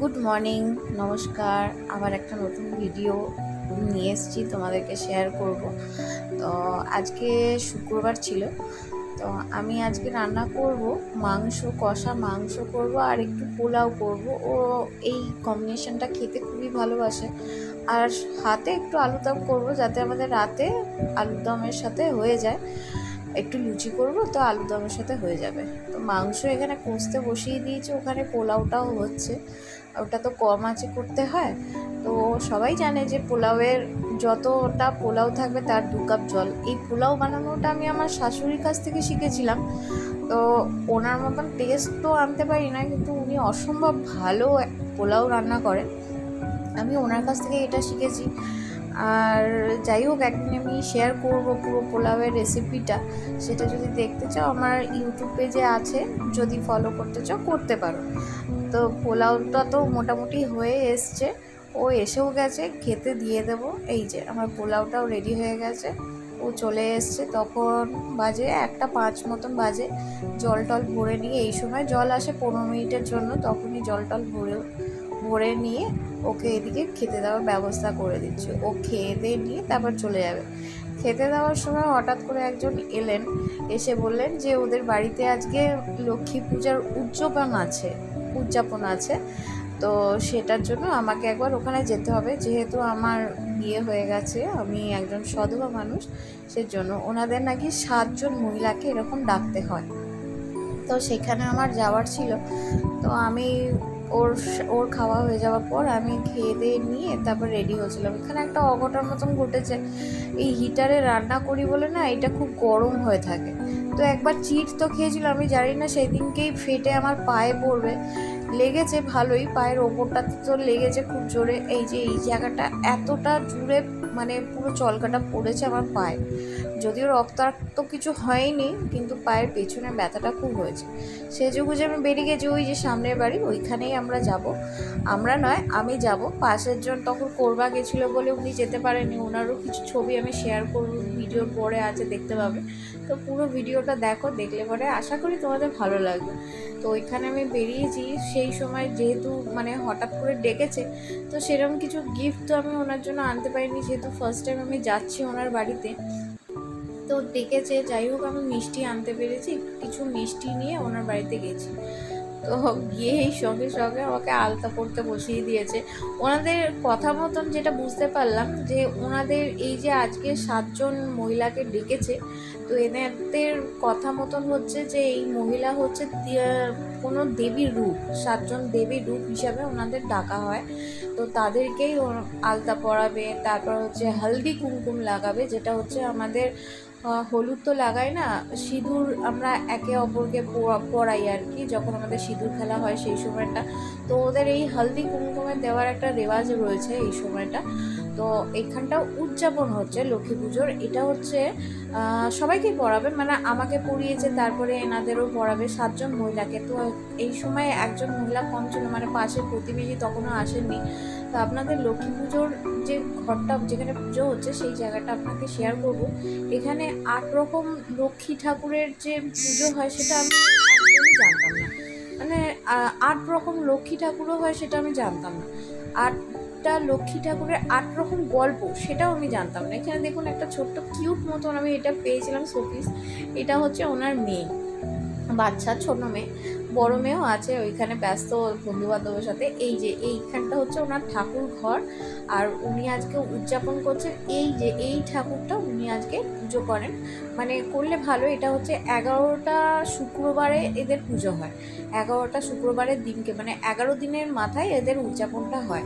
Good morning, নমস্কার। আবার একটা নতুন ভিডিও নিয়ে এসেছি, তোমাদেরকে শেয়ার করব। তো আজকে শুক্রবার ছিল, তো আমি আজকে রান্না করব, মাংস, কষা মাংস করব আর একটু পোলাও করব। ও এই কম্বিনেশনটা খেতে খুবই ভালোবাসে। আর হাতে একটু আলু দম করব যাতে আমাদের রাতে আলুর দমের সাথে হয়ে যায়। একটু লুচি করব তো আলু দমের সাথে হয়ে যাবে। তো মাংস এখানে কষতে বসিয়ে দিয়েছি, ওখানে পোলাওটাও হচ্ছে। ওটা তো কম আছে করতে হয়। তো সবাই জানে যে পোলাওয়ের যতটা পোলাও থাকবে তার দু কাপ জল। এই পোলাও বানানোটা আমি আমার শাশুড়ির কাছ থেকে শিখেছিলাম। তো ওনার মতন টেস্ট তো আনতে পারি না, কিন্তু উনি অসম্ভব ভালো পোলাও রান্না করেন। আমি ওনার কাছ থেকে এটা শিখেছি। আর যাই হোক একদিন আমি শেয়ার করব পুরো পোলাওয়ের রেসিপিটা সেটা যদি দেখতে চাও, আমার ইউটিউব পেজে আছে। যদি ফলো করতে চাও, করতে পারো। তো পোলাওটা তো মোটামুটি হয়ে এসছে। ও এসেও গেছে, খেতে দিয়ে দেব। এই যে, আমার পোলাওটাও রেডি হয়ে গেছে। ও চলে এসছে তখন বাজে একটা পাঁচ মতন বাজে। জল টল ভরে নিয়ে, এই সময় জল আসে পনেরো মিনিটের জন্য, তখনই জল টল ভরে ভরে নিয়ে ওকে এদিকে খেতে দেওয়ার ব্যবস্থা করে দিচ্ছি। ও খেয়ে দিয়ে নিয়ে তারপর চলে যাবে। খেতে দেওয়ার সময় হঠাৎ করে একজন এলেন, এসে বললেন যে ওদের বাড়িতে আজকে লক্ষ্মী পূজার উদযাপন আছে উদযাপন আছে। তো সেটার জন্য আমাকে একবার ওখানে যেতে হবে। যেহেতু আমার বিয়ে হয়ে গেছে, আমি একজন সধবা মানুষ, সেজন্য ওনাদের নাকি সাতজন মহিলাকে এরকম ডাকতে হয়। তো সেখানে আমার যাওয়ার ছিল। তো আমি ওর ওর খাওয়া হয়ে যাওয়ার পর আমি খেয়ে দিয়ে নিয়ে তারপর রেডি হয়েছিলাম। এখানে একটা অঘটন মতন ঘটেছে। এই হিটারে রান্না করি বলে না এটা খুব গরম হয়ে থাকে। তো একবার চিট তো খেয়েছিল আমি জানি না সেদিনকেই ফেটে আমার পায়ে পড়বে। লেগেছে ভালোই, পায়ের ওপরটাতে তো লেগেছে খুব জোরে। এই যে, এই জায়গাটা এতটা জুড়ে মানে পুরো চলকাটা পড়েছে আমার পায়ে। যদিও রক্তাক্ত কিছু হয়নি, কিন্তু পায়ের পেছনে ব্যথাটা খুব হয়েছে। সেজুগু যে আমি বেরিয়ে গেছি ওই যে সামনের বাড়ি, ওইখানেই আমরা যাব। আমরা নয়, আমি যাব। পাশের জন তখন করবা গেছিল বলে উনি যেতে পারেনি। ওনারও কিছু ছবি আমি শেয়ার করব ভিডিওর পরে আছে, দেখতে পাবে। তো পুরো ভিডিওটা দেখো, দেখলে পরে আশা করি তোমাদের ভালো লাগবে। তো ওইখানে আমি বেরিয়েছি। সেই সময় যেহেতু মানে হঠাৎ করে ডেকেছে, তো সেরকম কিছু গিফট তো আমি ওনার জন্য আনতে পারিনি। যেহেতু ফার্স্ট টাইম আমি যাচ্ছি ওনার বাড়িতে তো ডেকেছে, যাই হোক আমি মিষ্টি আনতে পেরেছি, কিছু মিষ্টি নিয়ে ওনার বাড়িতে গেছি। তো গিয়ে এই সঙ্গে সঙ্গে আমাকে আলতা পড়তে বসিয়ে দিয়েছে। ওনাদের কথা মতন যেটা বুঝতে পারলাম যে ওনাদের এই যে আজকে সাতজন মহিলাকে ডেকেছে, তো এনাদের কথা মতন হচ্ছে যে এই মহিলা হচ্ছে কোনো দেবীর রূপ, সাতজন দেবীর রূপ হিসাবে ওনাদের ডাকা হয়। তো তাদেরকেই আলতা পরাবে, তারপর হচ্ছে হলদি কুমকুম লাগাবে, যেটা হচ্ছে আমাদের হলুদ তো লাগাই না, সিঁদুর আমরা একে অপরকে পরাই আর কি, যখন আমাদের সিঁদুর খেলা হয় সেই সময়টা। তো ওদের এই হলদি কুমকুমে দেওয়ার একটা রেওয়াজ রয়েছে এই সময়টা। তো এখানটা উদযাপন হচ্ছে লক্ষ্মী পুজোর। এটা হচ্ছে সবাইকে পড়াবে মানে আমাকে পড়িয়েছে, তারপরে এনাদেরও পড়াবে সাতজন মহিলাকে। তো এই সময় একজন মহিলা কম ছিল মানে পাশের প্রতিবেশী তখনও আসেননি। তো আপনাদের লক্ষ্মী পুজোর যে ঘরটা, যেখানে পুজো হচ্ছে, সেই জায়গাটা আপনাকে শেয়ার করব। এখানে আট রকম লক্ষ্মী ঠাকুরের যে পুজো হয়, সেটা আমি একদমই জানতাম না। মানে আট রকম লক্ষ্মী ঠাকুরও হয়, সেটা আমি জানতাম না। আটটা লক্ষ্মী ঠাকুরের আট রকম গল্প, সেটাও আমি জানতাম না। এখানে দেখুন একটা ছোট্ট কিউট মতন আমি এটা পেয়েছিলাম শোপিস এটা হচ্ছে ওনার মেয়ে। বাচ্চা, ছোট মেয়ে, বড় মেয়েও আছে, ওইখানে ব্যস্ত বন্ধু বান্ধবের সাথে। এই যে এইখানটা হচ্ছে ওনার ঠাকুর ঘর, আর উনি আজকে উদযাপন করছেন, এই যে এই ঠাকুরটা উনি আজকে পুজো করেন। মানে করলে ভালো, এটা হচ্ছে এগারোটা শুক্রবারে এদের পুজো হয়। এগারোটা শুক্রবারের দিনকে মানে এগারো দিনের মাথায় এদের উদযাপনটা হয়।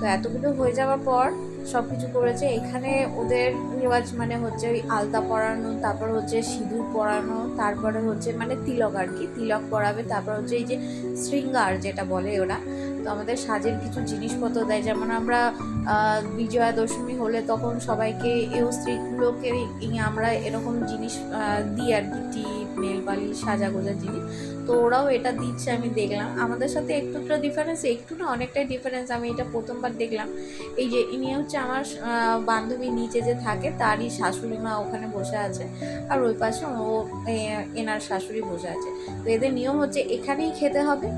তো এতগুলো হয়ে যাওয়ার পর সব কিছু করেছে। এখানে ওদের রেওয়াজ মানে হচ্ছে ওই আলতা পরানো, তারপর হচ্ছে সিঁদুর পরানো, তারপরে হচ্ছে মানে তিলক আর কি, তিলক পরাবে, তারপর হচ্ছে এই যে শৃঙ্গার যেটা বলে ওরা। তো আমাদের সাজের কিছু জিনিসপত্র দেয়, যেমন আমরা বিজয়া দশমী হলে তখন সবাইকে এও স্ত্রীগুলোকে আমরা এরকম জিনিস দিই আর কি টিপ নেল পালিশ সাজা গোজার জিনিস। তো ওরাও এটা দিচ্ছে, আমি দেখলাম। আমাদের সাথে একটুটা ডিফারেন্স একটু না অনেকটাই ডিফারেন্স আমি এটা প্রথমবার দেখলাম। এই যে ইনি হচ্ছে আমার বান্ধবী নিচে যে থাকে, তারই শাশুড়ি মা ওখানে বসে আছে। আর ওই পাশে ও এনার শাশুড়ি বসে আছে। তো এদের নিয়ম হচ্ছে, এখানেই খেতে হবে,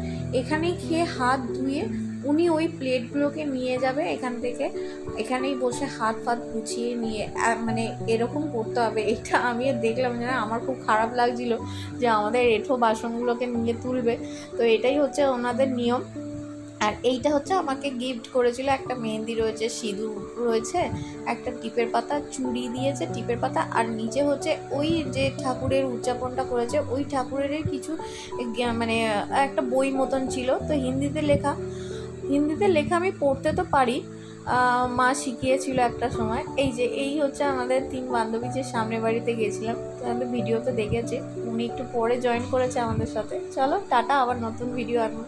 এখানেই খেয়ে হাত ধুয়ে উনি ওই প্লেটগুলোকে নিয়ে যাবে এখান থেকে। এখানেই বসে হাত ফাত গুছিয়ে নিয়ে মানে এরকম করতে হবে। এটা আমি দেখলাম যে আমার খুব খারাপ লাগছিল যে আমাদের এঁঠো বাসনগুলোকে নিয়ে তুলবে। তো এটাই হচ্ছে ওনাদের নিয়ম। আর এইটা হচ্ছে আমাকে গিফট করেছিল একটা মেহেন্দি রয়েছে, সিঁদুর রয়েছে, একটা টিপের পাতা, চুড়ি দিয়েছে টিপের পাতা, আর নিচে হচ্ছে ওই যে ঠাকুরের উদযাপনটা করেছে, ওই ঠাকুরের কিছু মানে একটা বই মতন ছিল। তো হিন্দিতে লেখা হিন্দিতে লেখা আমি পড়তে তো পারি। মা শিখিয়েছিল একটা সময়। এই যে, এই হচ্ছে আমাদের তিন বান্ধবী যে সামনে বাড়িতে গেছিলাম ভিডিও তো দেখেছে। উনি একটু পরে জয়েন করেছে আমাদের সাথে। চলো, টাটা, আবার নতুন ভিডিও আনব।